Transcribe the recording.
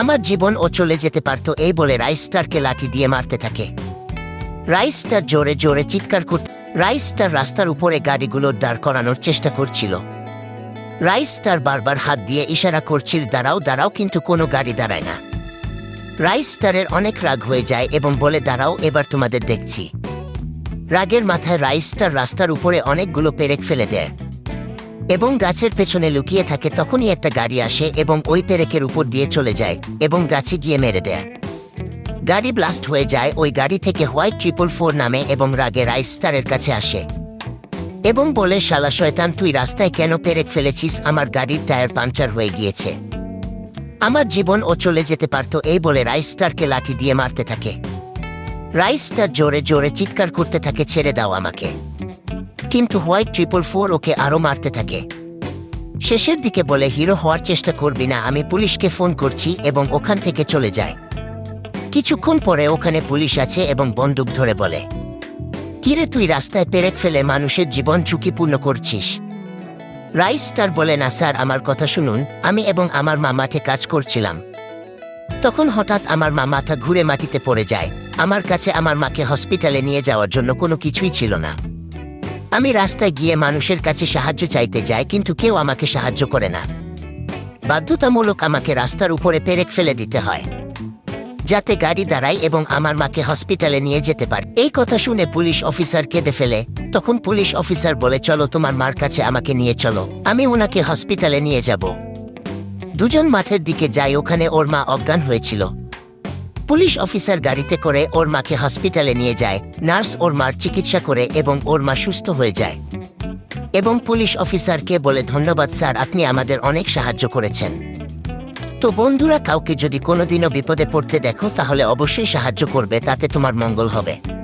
আমার জীবন ও চলে যেতে পারতো এই বলে রাইস্টারকে লাঠি দিয়ে মারতে থাকে। রাইস্টার জোরে জোরে চিৎকার করতে রাইস্টার রাস্তার উপরে গাড়িগুলো দাঁড় করানোর চেষ্টা করছিল। রাইস্টার বারবার হাত দিয়ে ইশারা করছিল, দাঁড়াও দাঁড়াও, কিন্তু কোনো গাড়ি দাঁড়ায় না। রাইস্টারের অনেক রাগ হয়ে যায় এবং বলে, দাঁড়াও, এবার তোমাদের দেখছি। রাগের মাথায় রাইস্টার রাস্তার উপরে অনেকগুলো পেরেক ফেলে দেয়। এবং গাছের পেছনে লুকিয়ে থাকে তখনই একটা গাড়ি আসে এবং ওই পেরেকের উপর দিয়ে চলে যায় এবং গাছে গিয়ে মেরে দেয়। গাড়ি ব্লাস্ট হয়ে যায়, ওই গাড়ি থেকে হোয়াইট ট্রিপল ফোর নামে এবং রাগে রাইস্টারের কাছে আসে। এবং বলে, শালা শয়তান, তুই রাস্তায় কেন পেরেক ফেলেছিস? আমার গাড়ির টায়ার পাংচার হয়ে গিয়েছে। আমার জীবন ও চলে যেতে পারতো। এই বলে রাইস্টারকে লাঠি দিয়ে মারতে থাকে। রাইস্টার জোরে জোরে চিৎকার করতে থাকে, ছেড়ে দাও আমাকে। কিন্তু হোয়াইট ট্রিপল ফোর ওকে আরও মারতে থাকে। শেষের দিকে বলে, হিরো হওয়ার চেষ্টা করবি না, আমি পুলিশকে ফোন করছি এবং ওখান থেকে চলে যায়। কিছুক্ষণ পরে ওখানে পুলিশ আছে এবং বন্দুক ধরে বলে, কিরে তুই রাস্তায় পেরেক ফেলে মানুষের জীবন ঝুঁকিপূর্ণ করছিস? রাইস্টার বলে, না স্যার, আমার কথা শুনুন, আমি এবং আমার মা মাঠে কাজ করছিলাম। তখন হঠাৎ আমার মা মাথা ঘুরে মাটিতে পড়ে যায়। আমার কাছে আমার মাকে হসপিটালে নিয়ে যাওয়ার জন্য কোনো কিছুই ছিল না। আমি রাস্তায় গিয়ে মানুষের কাছে সাহায্য চাইতে যাই, কিন্তু কেউ আমাকে সাহায্য করে না। বাধ্যতামূলক আমাকে রাস্তার উপরে পেরেক ফেলে দিতে হয়, যাতে গাড়ি দাঁড়ায় এবং আমার মাকে হসপিটালে নিয়ে যেতে পারে। এই কথা শুনে পুলিশ অফিসার কেঁদে ফেলে। তখন পুলিশ অফিসার বলে, চলো, তোমার মার কাছে আমাকে নিয়ে চলো। আমি ওনাকে হসপিটালে নিয়ে যাব। দুজন মাঠের দিকে যাই ওখানে ওর মা অজ্ঞান হয়েছিল। পুলিশ অফিসার গাড়িতে করে ওর মাকে হসপিটালে নিয়ে যায়। নার্স ওর মার চিকিৎসা করে এবং ওর মা সুস্থ হয়ে যায়। এবং পুলিশ অফিসারকে বলে, ধন্যবাদ স্যার, আপনি আমাদের অনেক সাহায্য করেছেন। তো বন্ধুরা, কাউকে যদি কোনোদিনও বিপদে পড়তে দেখো, তাহলে অবশ্যই সাহায্য করবে, তাতে তোমার মঙ্গল হবে।